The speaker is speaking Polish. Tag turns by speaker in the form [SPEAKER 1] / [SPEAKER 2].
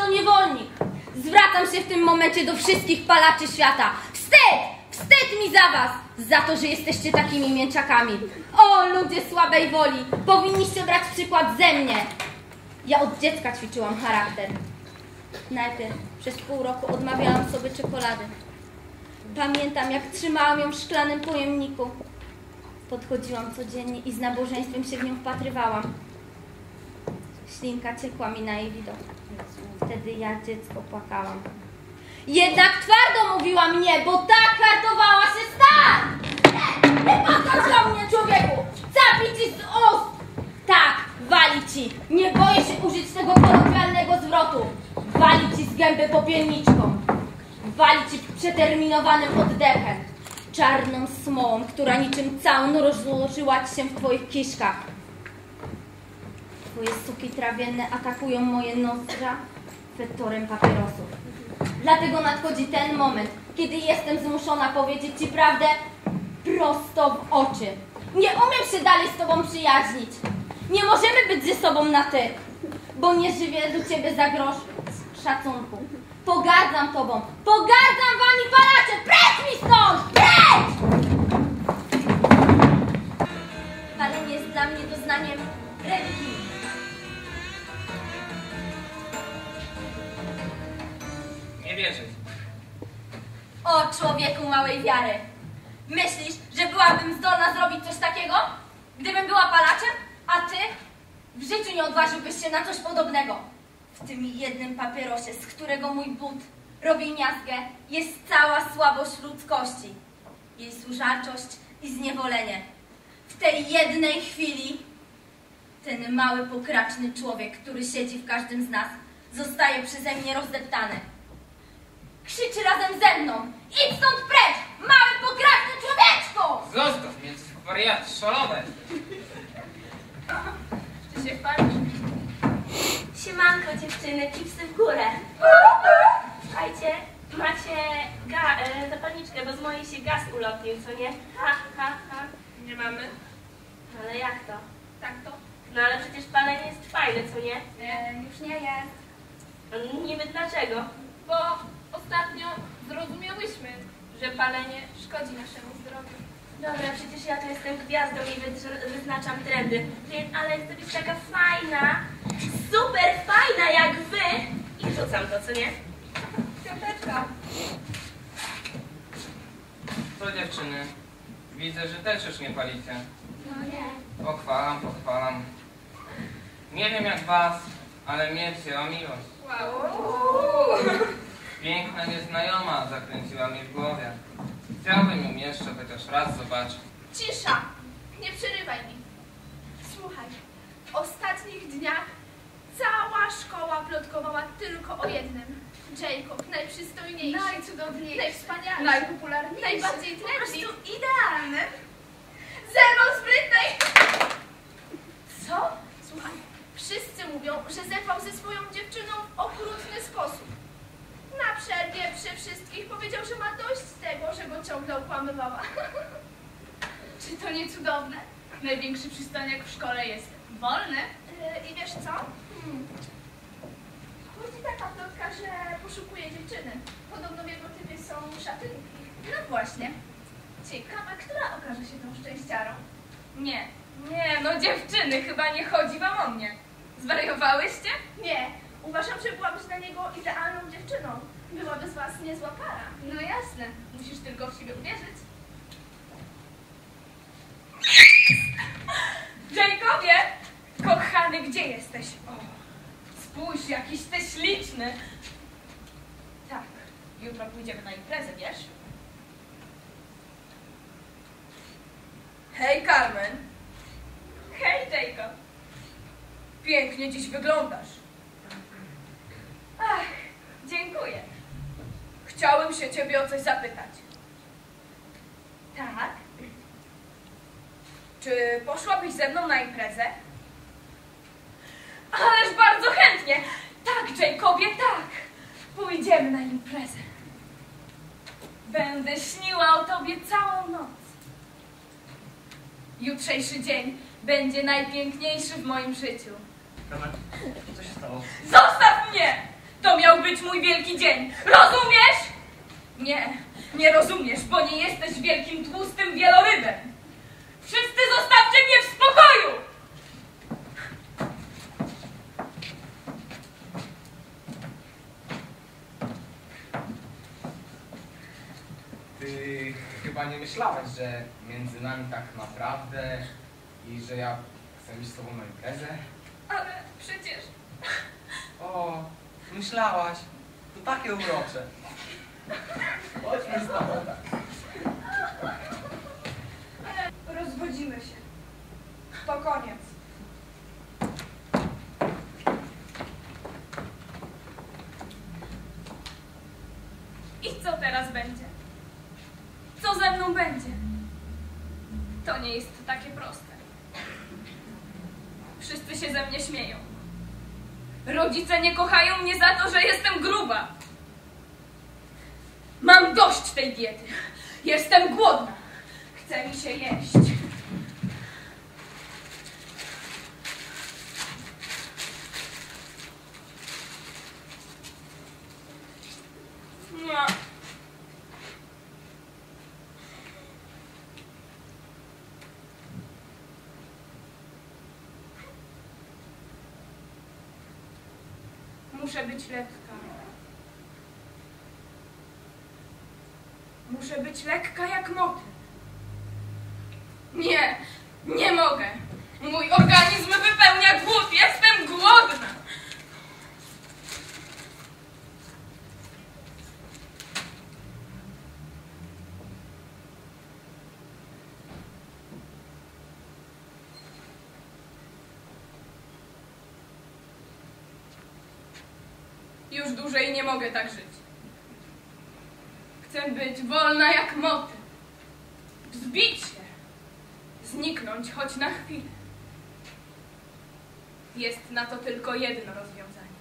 [SPEAKER 1] to niewolnik. Zwracam się w tym momencie do wszystkich palaczy świata. Wstyd! Wstyd mi za was! Za to, że jesteście takimi mięczakami. O, ludzie słabej woli! Powinniście brać przykład ze mnie. Ja od dziecka ćwiczyłam charakter. Najpierw przez pół roku odmawiałam sobie czekolady. Pamiętam, jak trzymałam ją w szklanym pojemniku. Podchodziłam codziennie i z nabożeństwem się w nią wpatrywałam. Ślinka ciekła mi na jej widok. Wtedy ja dziecko płakałam. Jednak twardo mówiła mnie, bo tak hartowała się stan! Nie podchodź do mnie, człowieku! Zapi ci z ust! Tak, wali ci! Nie boję się użyć tego kolokwialnego zwrotu. Wali ci z gęby popielniczką. Wali ci przeterminowanym oddechem. Czarną smołą, która niczym całun rozłożyła ci się w twoich kiszkach. Twoje suki trawienne atakują moje nozdrza fetorem papierosów. Dlatego nadchodzi ten moment, kiedy jestem zmuszona powiedzieć Ci prawdę prosto w oczy. Nie umiem się dalej z Tobą przyjaźnić. Nie możemy być ze sobą na Ty, bo nie żywię do Ciebie za szacunku. Pogardzam Tobą, pogardzam Wami palacze! O człowieku małej wiary! Myślisz, że byłabym zdolna zrobić coś takiego? Gdybym była palaczem? A ty? W życiu nie odważyłbyś się na coś podobnego. W tym jednym papierosie, z którego mój but robi miazgę, jest cała słabość ludzkości. Jej służalczość i zniewolenie. W tej jednej chwili ten mały, pokraczny człowiek, który siedzi w każdym z nas, zostaje przeze mnie rozdeptany. Krzyczy razem ze mną. Idź stąd precz, mały, pokraczny człowieczku!
[SPEAKER 2] Zostaw mnie, wariat, szalone.
[SPEAKER 3] Czy się palisz? Siemanko dziewczyny, chipsy w górę. Słuchajcie, macie ga, e, zapalniczkę, bo z mojej się gaz ulotnił, co nie? Ha, ha, ha.
[SPEAKER 4] Nie mamy.
[SPEAKER 3] Ale jak to?
[SPEAKER 4] Tak to?
[SPEAKER 3] No ale przecież palenie jest fajne, co nie?
[SPEAKER 4] Nie, już nie jest.
[SPEAKER 3] No, Niby dlaczego?
[SPEAKER 4] Bo ostatnio zrozumiałyśmy, że palenie szkodzi naszemu zdrowiu.
[SPEAKER 3] Dobra, przecież ja tu jestem gwiazdą i wy- wyznaczam trendy. Więc, ale chcę być taka fajna, super fajna jak wy i rzucam to, co nie?
[SPEAKER 4] Piąteczka.
[SPEAKER 2] Co dziewczyny? Widzę, że też już nie palicie.
[SPEAKER 3] No nie.
[SPEAKER 2] Pochwalam, pochwalam. Nie wiem jak was, ale mnie wzięła miłość.
[SPEAKER 4] Wow.
[SPEAKER 2] Piękna nieznajoma zakręciła mi w głowie. Chciałbym ją jeszcze chociaż raz zobaczyć.
[SPEAKER 4] Cisza. Nie przerywaj mi. Słuchaj, w ostatnich dniach cała szkoła plotkowała tylko o jednym. Jacob, najprzystojniejszy, najcudowniejszy, najwspanialszy, najpopularniejszy, najbardziej trendy, po prostu idealny. Zerwał z Britney! Co? Słuchaj, wszyscy mówią, że zerwał ze swoją dziewczyną. Na przerwie przy wszystkich powiedział, że ma dość tego, że go ciągle okłamywała. Czy to nie cudowne? Największy przystojniak w szkole jest wolny. I wiesz co? Hmm. Chodzi taka plotka, że poszukuje dziewczyny. Podobno w jego typie są szatynki. No właśnie. Ciekawe, która okaże się tą szczęściarą.
[SPEAKER 5] Nie, nie, no dziewczyny, chyba nie chodzi wam o mnie. Zwariowałyście?
[SPEAKER 4] Nie, uważam, że byłabyś dla niego idealną dziewczyną. Byłaby z was niezła para.
[SPEAKER 5] No jasne, musisz tylko w siebie uwierzyć. Jacobie! Kochany, gdzie jesteś? O, spójrz, jakiś ty śliczny. Tak, jutro pójdziemy na imprezę, wiesz?
[SPEAKER 6] Hej Carmen,
[SPEAKER 5] Hej, Jacob.
[SPEAKER 6] pięknie dziś wyglądasz.
[SPEAKER 5] Ach, dziękuję.
[SPEAKER 6] Chciałem się ciebie o coś zapytać.
[SPEAKER 5] Tak?
[SPEAKER 6] Czy poszłabyś ze mną na imprezę?
[SPEAKER 5] Ależ bardzo chętnie. Tak, Jacobie, tak. Pójdziemy na imprezę. Będę śniła o tobie całą noc. Jutrzejszy dzień będzie najpiękniejszy w moim życiu.
[SPEAKER 2] Co się stało?
[SPEAKER 5] Zostaw mnie! To miał być mój wielki dzień. Rozumiesz? Nie, nie rozumiesz, bo nie jesteś wielkim tłustym wielorybem. Wszyscy zostawcie mnie w spokoju!
[SPEAKER 7] Ty chyba nie myślałeś, że między nami tak naprawdę i że ja chcę iść z tobą na imprezę?
[SPEAKER 5] Ale przecież...
[SPEAKER 7] O, myślałaś. To takie urocze. Chodźmy.
[SPEAKER 6] Rozwodzimy się. To koniec.
[SPEAKER 5] I co teraz będzie? Co ze mną będzie? To nie jest takie proste. Wszyscy się ze mnie śmieją. Rodzice nie kochają mnie za to, że jestem gruba. Dość tej diety. Jestem głodna. Chce mi się jeść. Muszę być lekka. Muszę być lekka jak motyl. Nie, nie mogę. Mój organizm wypełnia głód. Jestem głodna. Już dłużej nie mogę tak żyć. Chcę być wolna jak motyl. Wzbić się. Zniknąć choć na chwilę. Jest na to tylko jedno rozwiązanie.